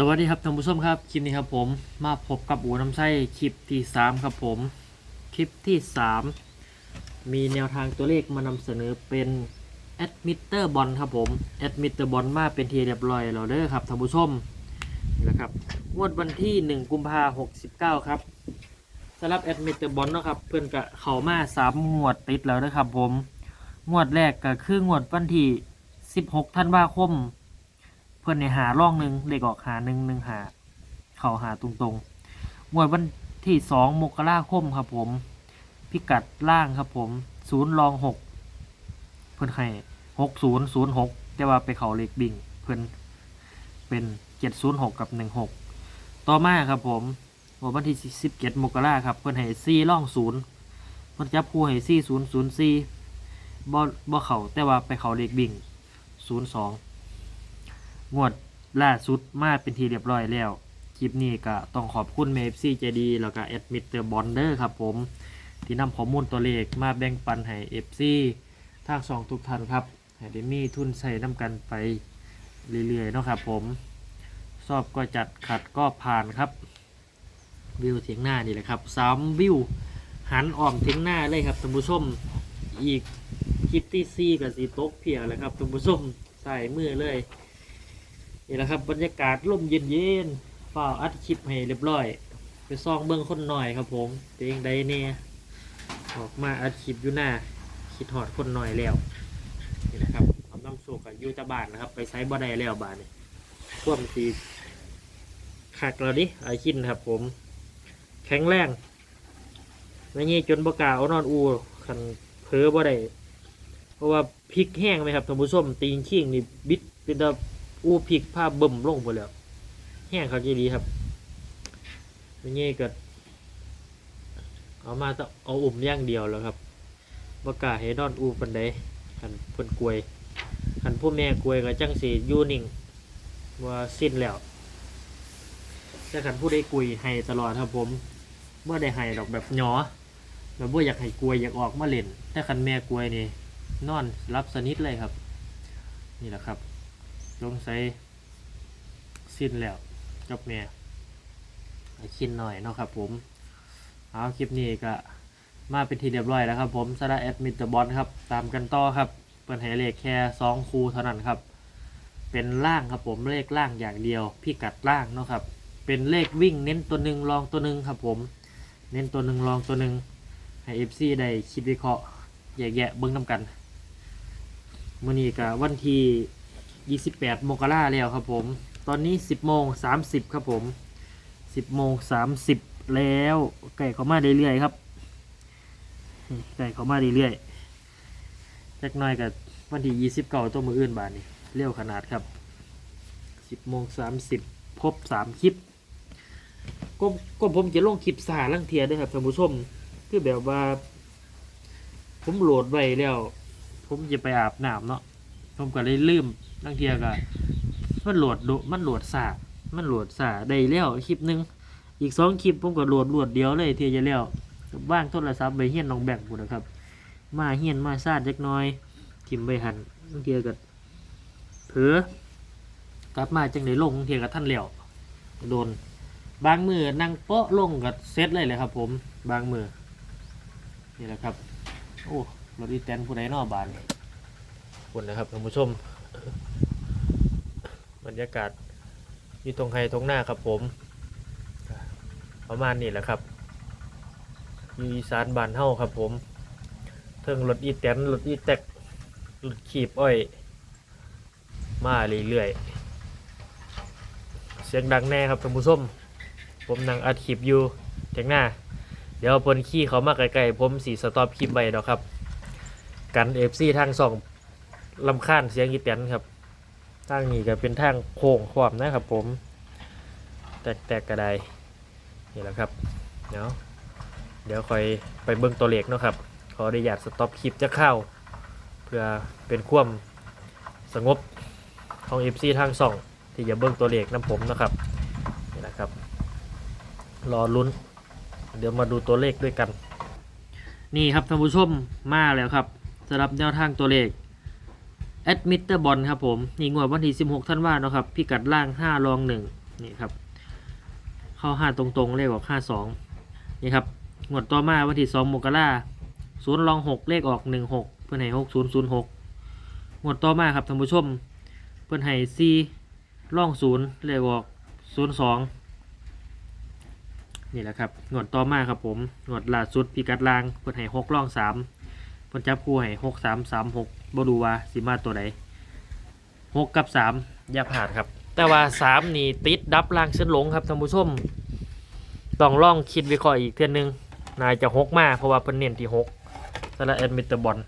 สวัสดีครับท่านผู้ชมครับคลิปนี้ครับผมมาพบกับอูน้ำไส้คลิปที่สามครับผมคลิปที่สามมีแนวทางตัวเลขมานำเสนอเป็นแอดมิเตอร์บอลครับผมแอดมิเตอร์บอลมาเป็นทีเรียบร้อยแล้วเด้อครับท่านผู้ชมนี่แหละครับงวดวันที่ 1 กุมภาหกสิบเก้าครับสำหรับแอดมิเตอร์บอลนะครับเพื่อนกะเขามาสามงวดติดแล้วนะครับผมงวดแรกก็คืองวดวันที่ 16 ธันวาคม พื่อนในหาร่องหนึ่งเด็กออกหาหนึ่งหนึ่งหาเข่าหาตรงๆงวดวันที่สองมกราคมครับผม พิกัดล่างครับผมศูนย์รองหกเพื่อนให้หกศูนย์ศูนย์หกแต่ว่าไปเข่าเล็กบิ่งเพื่อนเป็นเจ็ดศูนย์หกกับหนึ่งหกต่อมาครับผมงวดวันที่สิบเจ็ดมกราครับเพื่อนให้ซี่ร่องศูนย์เพื่อนจับคู่ให้ซี่ศูนย์ศูนย์ซี่บ่บ่เข่าแต่ว่าไปเข่าเล็กบิ่งศูนย์สอง งวดล่าสุดมาเป็นทีเรียบร้อยแล้ว คลิปนี้ก็ต้องขอบคุณเมฟซี่ใจดีแล้วก็แอดมิเตอร์บอนเดอร์ครับผม ที่นำข้อมูลตัวเลขมาแบ่งปันให้เอฟซีทางสองทุกท่านครับให้ได้มีทุนใส่น้ำกันไปเรื่อยๆเนาะครับผมสอบก็จัดขัดก็ผ่านครับ วิวเถียงหน้านี่แหละครับสามวิวหันอ้อมเถียงหน้าเลยครับท่านผู้ชมอีกคลิปที่ซี่กับสีโต๊กเพียเลยครับท่านผู้ชมใส่มือเลย นี่แหละครับบรรยากาศร่มเย็นๆฝ้าอัดคลิปให้เรียบร้อย ไปซองเบื้องคนหน่อยครับผมเตียงใดเนี่ยออกมาอัดคลิปอยู่หน้าคิดหอดคนหน่อยแล้วนี่นะครับเอาน้ำโซกับยูตาบานนะครับ ไปใช้บ่ได้แล้วบานนี่ท่วมสีขักเราดิไอคินครับผม แข็งแรงไม่งี้จนบกาเอานอนอูขันเพ้อบ่ได้เพราะว่าพริกแห้งไหมครับท่านผู้ชมตีนขิงนี่บิดเป็นตา อูพริกผ้าเบิ่มลงไปแล้วแห้งครับจีดีครับไม่เงี้ก็เอามาต้องเอาอุ่มย่างเดียวแล้วครับบกาให้นอนอูปันไดขันเพิ่นกลวยขันผู้แม่กลวยก็จังสียูนิ่งว่าสิ้นแล้วแต่ขันผู้ได้กลวยให้ตลอดครับผมเมื่อได้ให้ดอกแบบหยอแบบว่าอยากให้กลวยอยากออกมาเล่นแต่ขันแม่กลวยนี่นอนรับสนิทเลยครับ นี่แหละครับ ลงใส่สิ้นแล้วกับแม่ให้คินหน่อยเนาะครับผมเอาคลิปนี้ก็มาเป็นทีเรียบร้อยแล้วครับผมสระแอดมิตบอลครับตามกันต่อครับเปิดให้เลขแค่สองคูเท่านั้นครับ เป็นล่างครับผมเลขล่างอย่างเดียวพิกัดล่างเนาะครับ เป็นเลขวิ่งเน้นตัวหนึ่งรองตัวหนึ่งครับผม เน้นตัวหนึ่งรองตัวหนึ่งให้เอฟซีได้คิดวิเคราะห์แยกๆเบิ้งนำกันมื่อนี้กับวันที่ 28มกราแล้วครับผม ตอนนี้ 10โมง30 ครับผม 10โมง30 แล้วไก่เขามาเรื่อยๆครับไก่เขามาเรื่อยๆจักหน่อยกับวันที่29ตัวมืออื่นบาทนี่เร็วขนาดครับ 10โมง30ครบ3 คลิปก็ก็ผมจะลงคลิปสาลังเทียด้วยครับท่านผู้ชม คือแบบว่า ผมโหลดไว้แล้ว ผมจะไปอาบน้ำเนาะ ผมก็เลยลืมตั้งเทียก็มันโหลดโดมันโหลดสามันโหลดสาได้แล้วคลิปหนึง อีกสองคลิปผมก็โหลดโหลดเดียวเลยเทียจะแล้วว่างโทรศัพท์ไปเฮียนน้องแบ่งหมดนะครับ มาเฮียนมาซาดเล็กน้อยทิมไปหันตั้งเทียก็เผลอกลับมาจังได้ลงตั้งเทียกับท่านแล้วโดนบางมือนั่งโป๊ะลงกับเซตเลยเลยครับ ผมบางมือนี่แหละครับ โอ้รถอีแตนผู้ใดนอบาน คนนะครับท่านผู้ชม บรรยากาศอยู่ตรงไฮตรงหน้าครับผม ประมาณนี้แหละครับอยู่อีสานบานเฮาครับผมเทิงรถอีแตนรถอีแตกรถขีบอ้อย มาเรื่อยๆเสียงดังแน่ครับท่านผู้ชมผมนั่งอัดคลิปอยู่เถียงหน้า เดี๋ยวเพนขี้เขามาไกลๆผมสีสต็อปคลิปไว้ดอกครับ กันเอฟซีทางสอง ลำคาญเสียงกีแตนครับทางนี้ก็เป็นทางโค้งความนะครับผม แตกๆกระไดนี่แหละครับเดี๋ยวเดี๋ยวคอยไปเบิ้งตัวเลขเนาะครับ ขออนุญาตสต็อปคลิปจะเข้า เพื่อเป็นความสงบของ FC ทางสอง ที่จะเบิ้งตัวเลขน้ำผมนะครับนี่แหละครับ รอลุ้น เดี๋ยวมาดูตัวเลขด้วยกัน นี่ครับท่านผู้ชมมาแล้วครับสำหรับแนวทางตัวเลข แอดมิเตอร์บอลครับผม นี่งวดวันที่ 16ท่านว่าเนาะครับ พิกัดล่าง 5 รอง 1 นี่ครับ เข้าห้าตรงๆ เลขออกห้าสองนี่ครับ งวดต่อมาวันที่สองมกราศูนย์รองหกเลขออกหนึ่งหกเพื่อนให้หกศูนย์ศูนย์หกงวดต่อมาครับท่านผู้ชม เพื่อนให้สี่ร่องศูนย์เลขออกศูนย์สองนี่แหละครับ งวดต่อมาครับผม งวดล่าสุดพิกัดล่าง เพื่อนให้หกร่องสาม เพื่นจับคู่ให้หกสามสามหกบรูว่าสิมาตัวใดหกกับสามอย่าผ่านครับ แต่ว่าสามนี่ติดดับล่างเส้นหลงครับท่านผู้ชมต้องลองคิดวิเคราะห์อีกเทื่อนึงนายจะหกมากเพราะว่าเพิ่นเน้นที่หกสำหรับแอดมิเตอร์บอล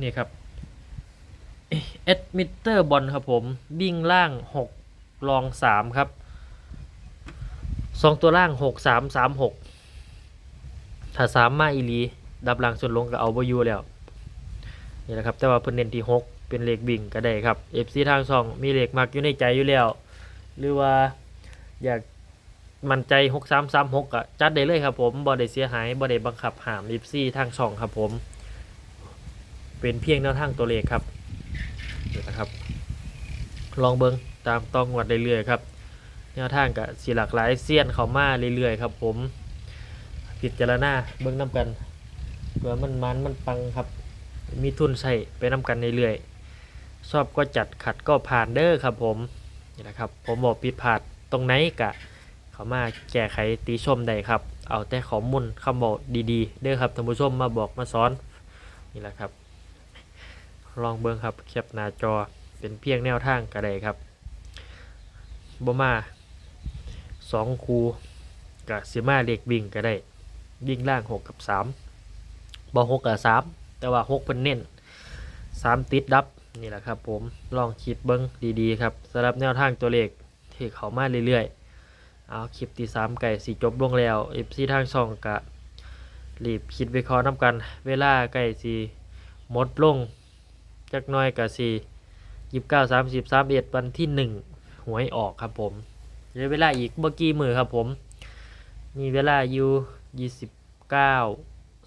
นี่ครับแอดมิเตอร์บอลครับผมวิ่งล่างหกรองสามครับสองตัวล่างหกสามสามหกถ้าสามมาอีลี ดับล่างส่วนลงก็เอาบอยู่แล้วนี่แหละครับแต่ว่าเพิ่นเน้นที่หกเป็นเลขวิ่งก็ได้ครับ FC ทางช่องมีเลขมักอยู่ในใจอยู่แล้ว หรือว่าอยากมั่นใจหกสามสามหกอะจัดได้เลยครับผมบอได้เสียหายบอได้บังคับหามลิฟซีทางช่องครับผม เป็นเพียงแนวทางตัวเลขครับนี่นะครับ ลองเบิงตามต้องวัดเรื่อยๆครับแนวทางกับสีหลากหลายเสี้ยนเขามาเรื่อยๆครับผม พิจารณาเบิ้งน้ำกัน เบื่อมันมันมันปังครับ มีทุนใส่ไปนำกันเรื่อยๆชอบก็จัดขัดก็ผ่านเด้อครับผมนี่แหละครับ ผมบอกผิดพลาดตรงไหนกะ เขามาแก้ไขตีชมได้ครับ เอาแต่ข้อมูลคำบอกดีๆ เด้อครับท่านผู้ชมมาบอกมาสอนนี่แหละครับ ลองเบิ้งครับแคปหน้าจอเป็นเพียงแนวทางกระไดครับบมาสองคูกับซิมาเล็กวิ่งก็ได้วิ่งล่าง 6 กับ 3 บอหกกับสามแต่ว่าหกเพิ่นเน้นสามติดดับนี่แหละครับผมลองคิดเบิ้งดีๆครับสำหรับแนวทางตัวเลขที่เขามาเรื่อยๆ เอาคลิปที่สามไก่สี่จบลงแล้วเอฟซีทางช่องกะรีบคิดวิเคราะห์น้ำกัน เวลาไก่สี่หมดลงจักน้อยกับสี่ยี่สิบเก้าสามสิบสามเอ็ดวันที่หนึ่งหวยออกครับผมเหลือเวลาอีกเมื่อกี้มือครับผม มีเวลาอยู่ยี่สิบเก้า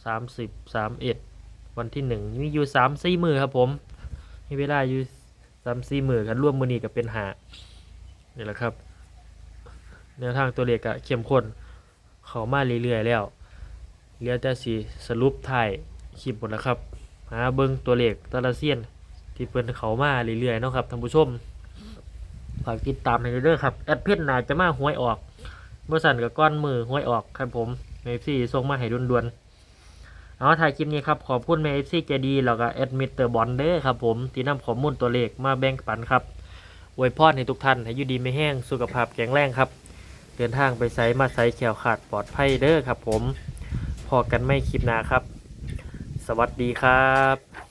สามสิบสามเอ็ดวันที่หนึ่งมีอยู่สามสี่มือครับผมมีเวลาอยู่สามสี่มือกันร่วมมือนี้กับเป็นหานี่แหละครับแนวทางตัวเลขอะเข้มข้นเขามาเรื่อยๆแล้วเหลือแต่สีสรุปถ่ายคลิปหมดแล้วครับหาเบิ้งตัวเลขตะละเซียนที่เพิ่นเขามาเรื่อยๆเนาะครับท่านผู้ชมฝากติดตามในเด้อครับแอดเพจน่าจะมาหวยออกเมื่อสั่นกับก้อนมือหวยออกครับผมเมฟซี่ส่งมาให้ด่วนๆ เอาถ่ายคลิปนี้ครับ ขอบคุณเมฟซี่เจดีแล้วก็แอดมิเตอร์บอลเด้อครับผม ที่นำข้อมูลตัวเลขมาแบ่งปันครับอวยพรให้ทุกท่านให้อยู่ดีไม่แห้งสุขภาพแข็งแรงครับ เดินทางไปไซมาไซแขวขาดปลอดภัยเด้อครับผมพอกันไม่คลิปหนาครับ สวัสดีครับ